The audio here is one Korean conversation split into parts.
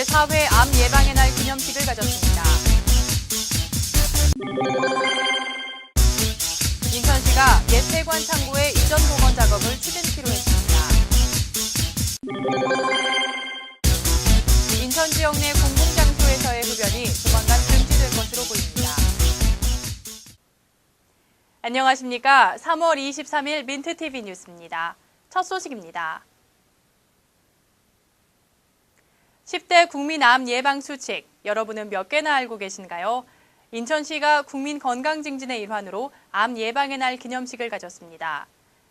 제4회 암 예방의 날 기념식을 가졌습니다. 인천시가 옛 세관 창고의 이전 복원 작업을 추진키로 했습니다. 인천 지역 내 공공장소에서의 흡연이 조만간 금지될 것으로 보입니다. 안녕하십니까. 3월 23일 민트TV 뉴스입니다. 첫 소식입니다. 10대 국민암 예방 수칙, 여러분은 몇 개나 알고 계신가요? 인천시가 국민 건강 증진의 일환으로 암 예방의 날 기념식을 가졌습니다.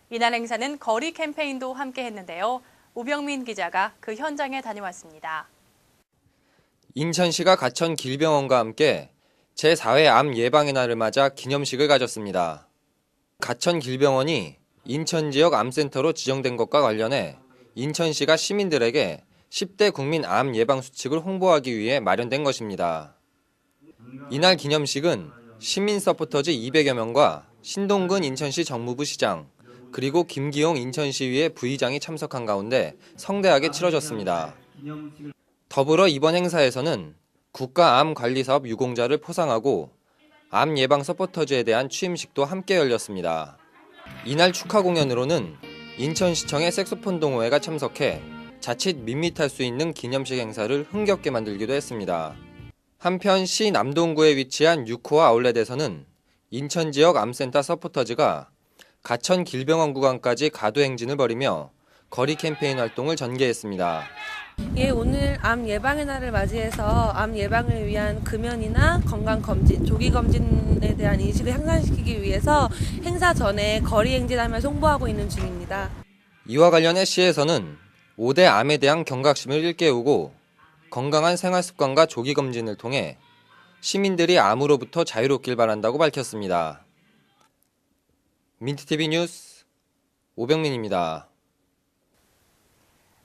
이날 행사는 거리 캠페인도 함께 했는데요. 우병민 기자가 그 현장에 다녀왔습니다. 인천시가 가천 길병원과 함께 제4회 암 예방의 날을 맞아 기념식을 가졌습니다. 가천 길병원이 인천 지역 암센터로 지정된 것과 관련해 인천시가 시민들에게 10대 국민 암 예방 수칙을 홍보하기 위해 마련된 것입니다. 이날 기념식은 시민 서포터즈 200여 명과 신동근 인천시 정무부 시장, 그리고 김기용 인천시의회 부의장이 참석한 가운데 성대하게 치러졌습니다. 더불어 이번 행사에서는 국가암관리사업 유공자를 포상하고 암 예방 서포터즈에 대한 취임식도 함께 열렸습니다. 이날 축하 공연으로는 인천시청의 색소폰 동호회가 참석해 자칫 밋밋할 수 있는 기념식 행사를 흥겹게 만들기도 했습니다. 한편 시 남동구에 위치한 6호 아울렛에서는 인천 지역 암센터 서포터즈가 가천 길병원 구간까지 가도 행진을 벌이며 거리 캠페인 활동을 전개했습니다. 예, 오늘 암 예방의 날을 맞이해서 암 예방을 위한 금연이나 건강 검진, 조기 검진에 대한 인식을 향상시키기 위해서 행사 전에 거리 행진하며 홍보하고 있는 중입니다. 이와 관련해 시에서는 5대 암에 대한 경각심을 일깨우고 건강한 생활 습관과 조기 검진을 통해 시민들이 암으로부터 자유롭길 바란다고 밝혔습니다. 민트TV 뉴스 오병민입니다.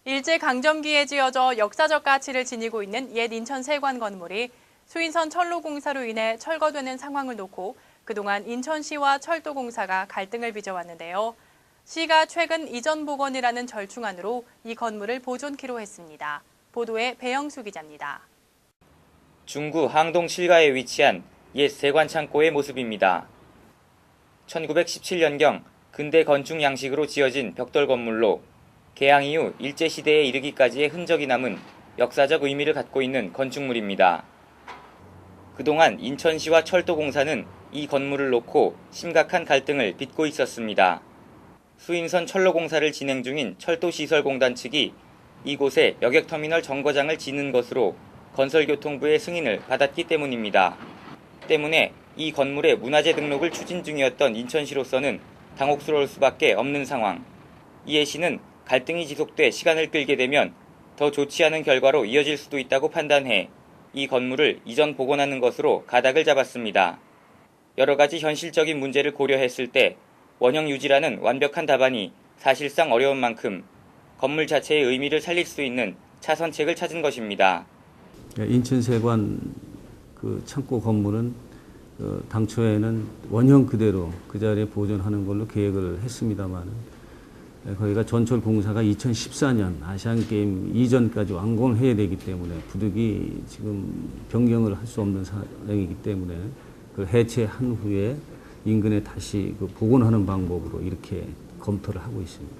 일제 강점기에 지어져 역사적 가치를 지니고 있는 옛 인천 세관 건물이 수인선 철로공사로 인해 철거되는 상황을 놓고 그동안 인천시와 철도공사가 갈등을 빚어왔는데요. 시가 최근 이전 복원이라는 절충안으로 이 건물을 보존키로 했습니다. 보도에 배영수 기자입니다. 중구 항동 실가에 위치한 옛 세관 창고의 모습입니다. 1917년경 근대 건축 양식으로 지어진 벽돌 건물로 개항 이후 일제 시대에 이르기까지의 흔적이 남은 역사적 의미를 갖고 있는 건축물입니다. 그동안 인천시와 철도공사는 이 건물을 놓고 심각한 갈등을 빚고 있었습니다. 수인선 철로 공사를 진행 중인 철도시설공단 측이 이곳에 여객터미널 정거장을 짓는 것으로 건설교통부의 승인을 받았기 때문입니다. 때문에 이 건물의 문화재 등록을 추진 중이었던 인천시로서는 당혹스러울 수밖에 없는 상황. 이해 시는 갈등이 지속돼 시간을 끌게 되면 더 좋지 않은 결과로 이어질 수도 있다고 판단해 이 건물을 이전 복원하는 것으로 가닥을 잡았습니다. 여러 가지 현실적인 문제를 고려했을 때 원형 유지라는 완벽한 답안이 사실상 어려운 만큼 건물 자체의 의미를 살릴 수 있는 차선책을 찾은 것입니다. 인천세관 그 창고 건물은 어, 당초에는 원형 그대로 그 자리에 보존하는 걸로 계획을 했습니다만 거기가 전철 공사가 2014년 아시안 게임 이전까지 완공을 해야 되기 때문에 부득이 지금 변경을 할 수 없는 상황이기 때문에 그 해체한 후에 인근에 다시 그 복원하는 방법으로 이렇게 검토를 하고 있습니다.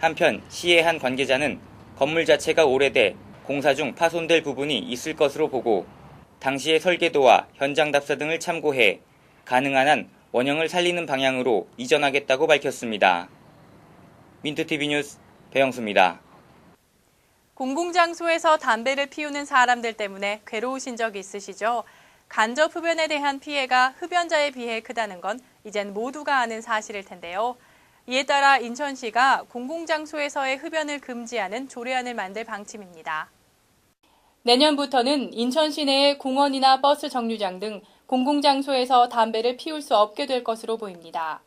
한편 시의 한 관계자는 건물 자체가 오래돼 공사 중 파손될 부분이 있을 것으로 보고 당시의 설계도와 현장 답사 등을 참고해 가능한 한 원형을 살리는 방향으로 이전하겠다고 밝혔습니다. 민트TV 뉴스 배영수입니다. 공공장소에서 담배를 피우는 사람들 때문에 괴로우신 적 있으시죠? 간접 흡연에 대한 피해가 흡연자에 비해 크다는 건 이젠 모두가 아는 사실일 텐데요. 이에 따라 인천시가 공공장소에서의 흡연을 금지하는 조례안을 만들 방침입니다. 내년부터는 인천 시 내의 공원이나 버스 정류장 등 공공장소에서 담배를 피울 수 없게 될 것으로 보입니다.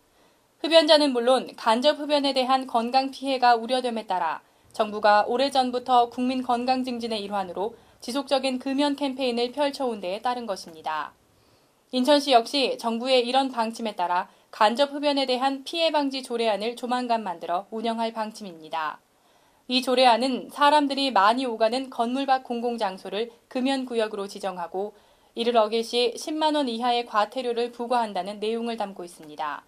흡연자는 물론 간접 흡연에 대한 건강 피해가 우려됨에 따라 정부가 오래전부터 국민 건강 증진의 일환으로 지속적인 금연 캠페인을 펼쳐온 데에 따른 것입니다. 인천시 역시 정부의 이런 방침에 따라 간접 흡연에 대한 피해 방지 조례안을 조만간 만들어 운영할 방침입니다. 이 조례안은 사람들이 많이 오가는 건물 밖 공공장소를 금연구역으로 지정하고 이를 어길 시 10만 원 이하의 과태료를 부과한다는 내용을 담고 있습니다.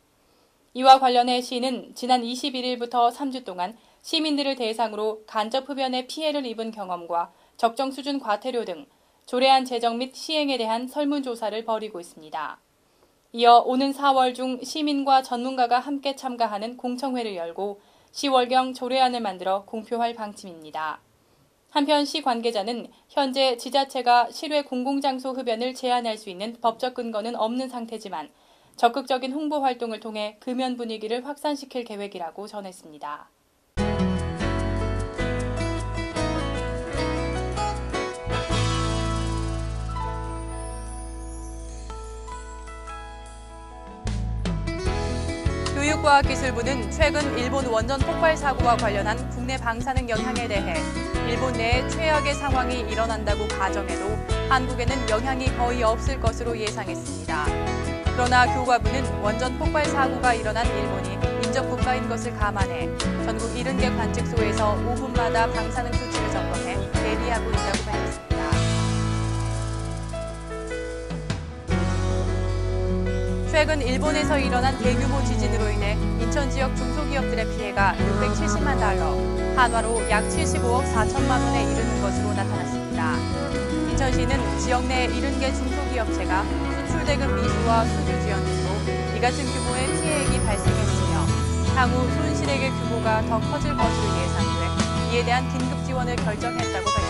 이와 관련해 시는 지난 21일부터 3주 동안 시민들을 대상으로 간접 흡연의 피해를 입은 경험과 적정 수준 과태료 등 조례안 제정 및 시행에 대한 설문조사를 벌이고 있습니다. 이어 오는 4월 중 시민과 전문가가 함께 참가하는 공청회를 열고 10월경 조례안을 만들어 공표할 방침입니다. 한편 시 관계자는 현재 지자체가 실외 공공장소 흡연을 제한할 수 있는 법적 근거는 없는 상태지만 적극적인 홍보 활동을 통해 금연 분위기를 확산시킬 계획이라고 전했습니다. 교육과학기술부는 최근 일본 원전 폭발 사고와 관련한 국내 방사능 영향에 대해 일본 내에 최악의 상황이 일어난다고 가정해도 한국에는 영향이 거의 없을 것으로 예상했습니다. 그러나 교과부는 원전 폭발 사고가 일어난 일본이 인접 국가인 것을 감안해 전국 70개 관측소에서 5분마다 방사능 수치를 점검해 대비하고 있다고 밝혔습니다. 최근 일본에서 일어난 대규모 지진으로 인해 인천 지역 중소기업들의 피해가 670만 달러, 한화로 약 75억 4천만 원에 이르는 것으로 나타났습니다. 인천시는 지역 내 70개 중소기업체가 수출 대금 미수와 수주 지연 등으로 이 같은 규모의 피해액이 발생했으며 향후 손실액의 규모가 더 커질 것으로 예상돼 이에 대한 긴급 지원을 결정했다고 밝혔습니다.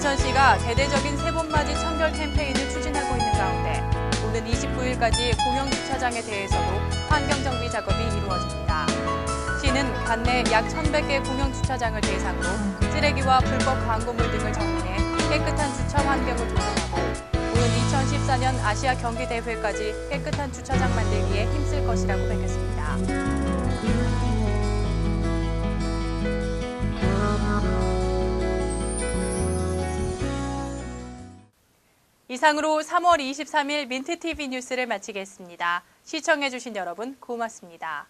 인천시가 대대적인 세번맞이 청결 캠페인을 추진하고 있는 가운데 오는 29일까지 공영주차장에 대해서도 환경정비 작업이 이루어집니다. 시는 관내 약 1,100개 공영주차장을 대상으로 쓰레기와 불법 광고물 등을 정리해 깨끗한 주차 환경을 조성하고 오는 2014년 아시아 경기대회까지 깨끗한 주차장 만들기에 힘쓸 것이라고 밝혔습니다. 이상으로 3월 23일 민트TV 뉴스를 마치겠습니다. 시청해주신 여러분 고맙습니다.